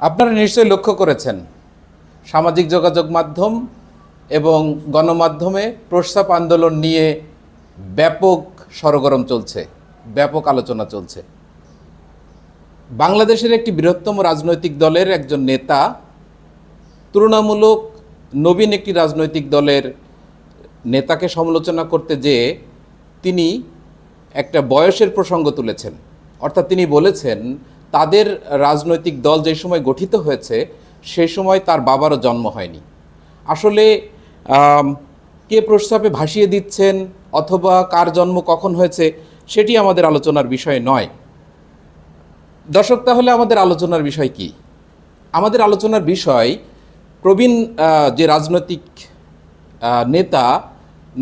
আপনারা নিশ্চয়ই লক্ষ্য করেছেন, সামাজিক যোগাযোগ মাধ্যম এবং গণমাধ্যমে প্রস্তাব আন্দোলন নিয়ে ব্যাপক সরগরম চলছে, ব্যাপক আলোচনা চলছে। বাংলাদেশের একটি বৃহত্তম রাজনৈতিক দলের একজন নেতা তুলনামূলক নবীন একটি রাজনৈতিক দলের নেতাকে সমালোচনা করতে যেয়ে তিনি একটা বয়সের প্রসঙ্গ তুলেছেন। অর্থাৎ তিনি বলেছেন তাদের রাজনৈতিক দল যে সময় গঠিত হয়েছে, সে সময় তার বাবারও জন্ম হয়নি। আসলে কে প্রস্তাবে ভাসিয়ে দিচ্ছেন অথবা কার জন্ম কখন হয়েছে, সেটি আমাদের আলোচনার বিষয় নয়। দর্শক, তাহলে আমাদের আলোচনার বিষয় কি? আমাদের আলোচনার বিষয়, প্রবীণ যে রাজনৈতিক নেতা,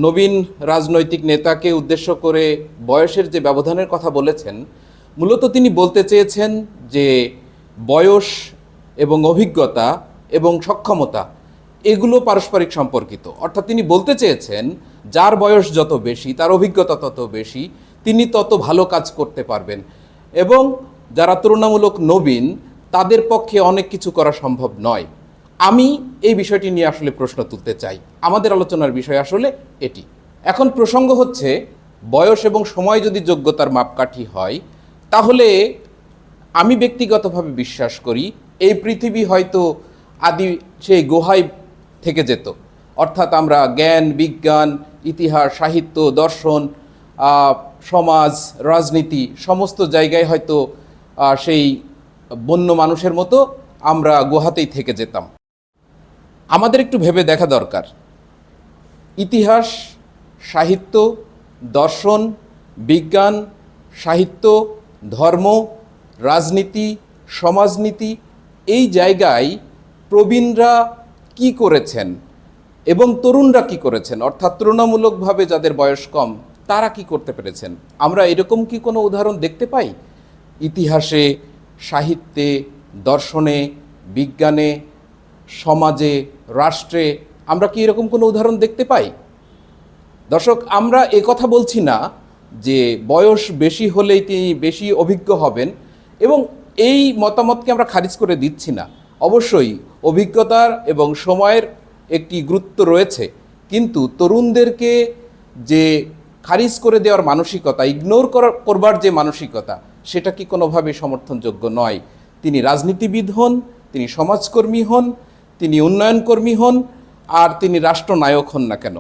নবীন রাজনৈতিক নেতাকে উদ্দেশ্য করে বয়সের যে ব্যবধানের কথা বলেছেন মূলত তিনি বলতে চেয়েছেন যে বয়স এবং অভিজ্ঞতা এবং সক্ষমতা, এগুলো পারস্পরিক সম্পর্কিত। অর্থাৎ তিনি বলতে চেয়েছেন, যার বয়স যত বেশি, তার অভিজ্ঞতা তত বেশি, তিনি তত ভালো কাজ করতে পারবেন। এবং যারা তুলনামূলক নবীন, তাদের পক্ষে অনেক কিছু করা সম্ভব নয়। আমি এই বিষয়টি নিয়ে আসলে প্রশ্ন তুলতে চাই। আমাদের আলোচনার বিষয় আসলে এটি। এখন প্রসঙ্গ হচ্ছে, বয়স এবং সময় যদি যোগ্যতার মাপকাঠি হয় তাহলে আমি ব্যক্তিগতভাবে বিশ্বাস করি এই পৃথিবী হয়তো আদি সেই গুহায় থেকে যেত। অর্থাৎ আমরা জ্ঞান, বিজ্ঞান, ইতিহাস, সাহিত্য, দর্শন সমাজ, রাজনীতি সমস্ত জায়গায় হয়তো সেই বন্য মানুষের মতো আমরা গুহাতেই থেকে যেতাম। আমাদের একটু ভেবে দেখা দরকার। ইতিহাস, সাহিত্য, দর্শন, বিজ্ঞান, সাহিত্য ধর্ম, রাজনীতি, সমাজনীতি, এই জায়গায় প্রবীণরা কি করেছেন এবং তরুণরা কি করেছেন? অর্থাৎ তুলনামূলকভাবে যাদের বয়স কম, তারা কি করতে পেরেছেন? আমরা এরকম কি কোনো উদাহরণ দেখতে পাই? ইতিহাসে, সাহিত্যে, দর্শনে, বিজ্ঞানে, সমাজে, রাষ্ট্রে আমরা কি এরকম কোনো উদাহরণ দেখতে পাই? দর্শক, আমরা কথা বলছি না যে বয়স বেশি হলেই তিনি বেশি অভিজ্ঞ হবেন এবং এই মতামতকে আমরা খারিজ করে দিচ্ছি না। অবশ্যই অভিজ্ঞতার এবং সময়ের একটি গুরুত্ব রয়েছে, কিন্তু তরুণদেরকে যে খারিজ করে দেওয়ার মানসিকতা, ইগনোর করবার যে মানসিকতা, সেটা কি কোনোভাবে সমর্থনযোগ্য নয়। তিনি রাজনীতিবিদ হন, তিনি সমাজকর্মী হন, তিনি উন্নয়নকর্মী হন, আর তিনি রাষ্ট্রনায়ক হন না কেন।